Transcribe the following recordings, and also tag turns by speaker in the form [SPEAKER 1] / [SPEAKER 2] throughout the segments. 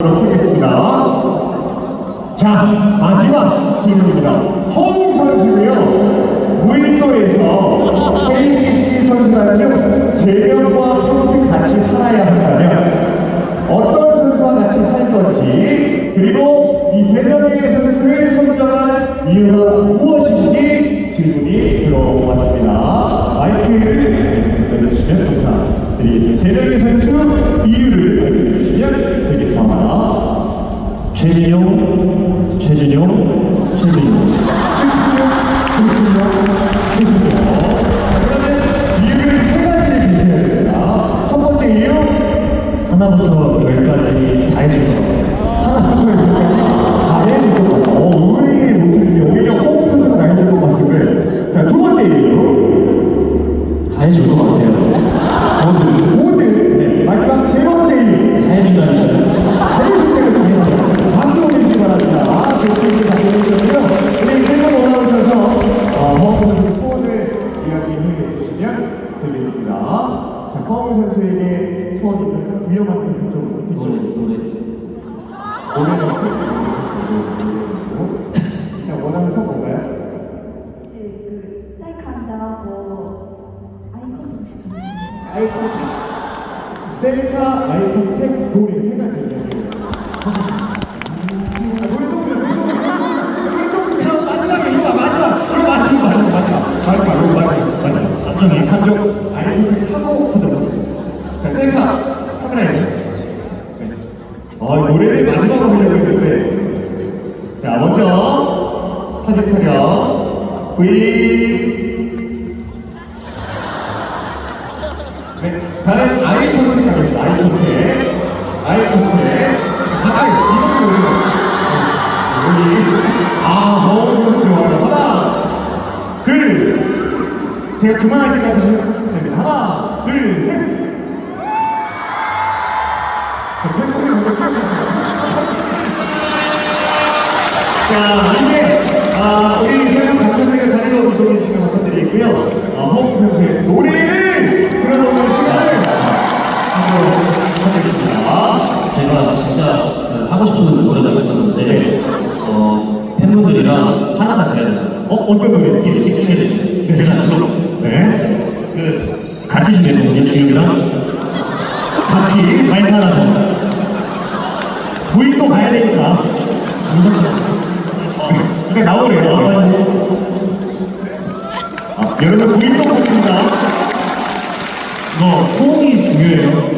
[SPEAKER 1] 하겠습니다. 자, 마지막 질문입니다. 허웅 선수고요. 무인도에서 KCC 선수단 중 3명과 평생 같이 살아야 한다면 어떤 선수와 같이 살 건지 그리고 이 3명의 선수를 선정한 이유가 무엇인지 질문이 들어왔습니다. 마이크를 내려주시면 감사드리겠습니다. 3명의 선수 이유를 말씀해 주시면 되겠습니다.
[SPEAKER 2] 최진용, 최진용, 최진용. 하나부터 열까지 다 거.
[SPEAKER 1] 하나부터 열까지 다 같아요. 선수에게 소원이 있다면 위험한 건 좀.
[SPEAKER 2] 노래, 노래.
[SPEAKER 1] 노래는 그냥 원하는 소 뭔가요?
[SPEAKER 3] 그 셀카한다고 아이콘 좀 싶은데
[SPEAKER 1] 아이콘 셀카 아이콘 노래 세 가지 마지막에 이거 마지막 이거 마지막 마지막 마지막 마지막 이거 마지막 마지막 앞쪽에 한쪽 아이콘을 하고 하도록 하겠습니다 자 셀카 카메라에 어 노래를 마지막으로 하려고 했는데 자 먼저 사진 촬영 V 네, 다른 아이콘을 가겠습니다. 아이콘에 아이콘에 아, 이거 여기 아 너무 좋아요. 하나, 둘, 제가 그만할 때까지 하시면 됩니다. 하나, 둘, 셋. 자, 허웅 선수의 노래를 불러보는 시간을 하겠습니다.
[SPEAKER 2] 제가 진짜 그 하고 싶은 노래가 있었는데, 어, 팬분들이랑 하나가 돼야 돼요.
[SPEAKER 1] 어, 어떤 노래지?
[SPEAKER 2] 지금 집중해주세요. 제가 그거,
[SPEAKER 1] 네.
[SPEAKER 2] 그, 같이 준비했거든요, 주영이랑. 같이 마이크 하나 더.
[SPEAKER 1] 여러분 갑니다.
[SPEAKER 2] 이거 호응이 중요해요.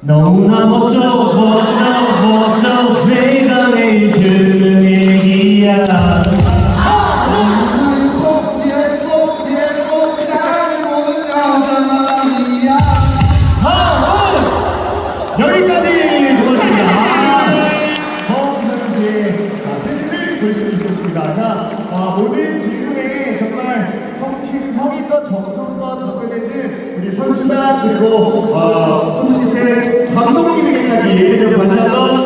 [SPEAKER 2] 너무나 멋져 멋져 멋져 내가
[SPEAKER 1] 있었습니다. 자, 아, 모든 질문에 정말 성취, 성의껏 정성껏 답변해준 우리 선수단 그리고 아, 콘시스의 감독님에게까지 다시 한번